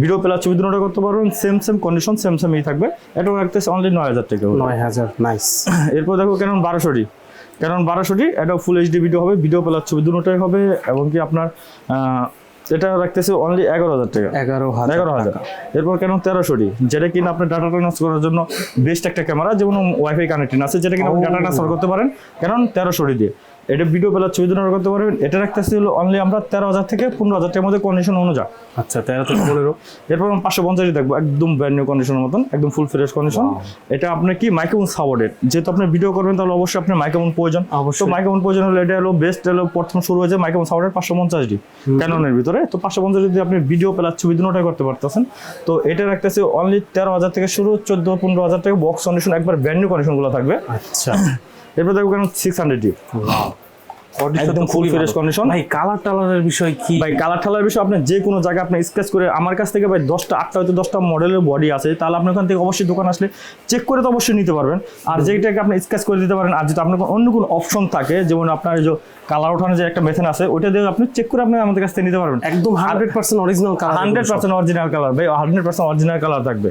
Video plus ছবি দুটো করতে পারবেন। সেম সেম কন্ডিশন সেম সেমই থাকবে। এটা রাখতেছে অনলি নয় হাজার টাকা নয় হাজার নাইস এরপর দেখো কেন বারোশোটি। কারণ বারোশোটি এটা ফুল এইচডি ভিডিও হবে। ভিডিও প্লাস ছবি দুটোই হবে এবং কি আপনার এটা রাখতেছে অনলি এগারো হাজার টাকা। এগারো হাজার এগারো হাজার। এরপর কেন তেরোশোটি। যেটা কিনা আপনার ডাটা ট্রান্সফার করার জন্য বেস্ট একটা ক্যামেরা যেমন ওয়াইফাই কানেক্টেড আছে যেটা কিনা। ডাটা ট্রান্সফার করতে পারেন। কারণ তেরোশোটি দিয়ে। এটা ভিডিও পেলার ছবি দুটো করতে পারবেন এটা রাখতেছে হলো অনলি আমরা তেরো হাজার থেকে পনেরো হাজার টাকার মধ্যে কন্ডিশন অনুযায়ী। আচ্ছা তেরো থেকে পনেরো। এরপর আমরা পাঁচশো পঞ্চাশটি দেখব একদম ব্র্যান্ড নিউ কন্ডিশনের মতন একদম ফুল ফ্রেশ কন্ডিশন এটা আপনার কি? মাইক্রোফোন সাপোর্টেড যেহেতু আপনি ভিডিও করবেন তাহলে অবশ্যই আপনার মাইক্রোফোন প্রয়োজন। অবশ্যই। মাইক্রোফোন প্রয়োজন হলে এটা হলো বেস্ট হলো প্রথম শুরু হয়েছে মাইক্রোফোন সাপোর্টেড পাঁচশো পঞ্চাশ ডি ক্যাননের ভিতরে। তো পাঁচশো পঞ্চাশ যদি আপনি ভিডিও প্লাস ছবি দুটোটাই করতে পারতেছেন। তো এটা রাখতেছে অনলি তেরো হাজার থেকে শুরু চোদ্দ পনেরো হাজার টাকা বক্স কন্ডিশন একবার ব্র্যান্ড নিউ কন্ডিশনগুলো থাকবে। আচ্ছা। এরপর দেখব কেন সিক্স হান্ড্রেড ডি একদম ফুল ফ্রেশ কন্ডিশন ভাই কালার টালারের বিষয় কি? ভাই কালার ঠালার বিষয় আপনি যে কোনো জায়গায় আপনি স্কেচ করে আমার কাছ থেকে ভাই দশটা আটটা হয়তো দশটা মডেলের বডি আছে তাহলে আপনি ওখান থেকে অবশ্যই দোকান আসলে চেক করে তো অবশ্যই নিতে পারবেন। আর যেটাকে আপনি স্কেচ করে দিতে পারেন আর যদি আপনার অন্য কোনো অপশন থাকে যেমন আপনার যে কালার ওঠানোর যে একটা মেথড আছে ওইটা দিয়ে আপনি চেক করে আপনি আমাদের কাছ থেকে নিতে পারবেন। একদম hundred percent original colour hundred percent original colour ভাই হান্ড্রেড পার্সেন্ট অরিজিনাল কালার থাকবে।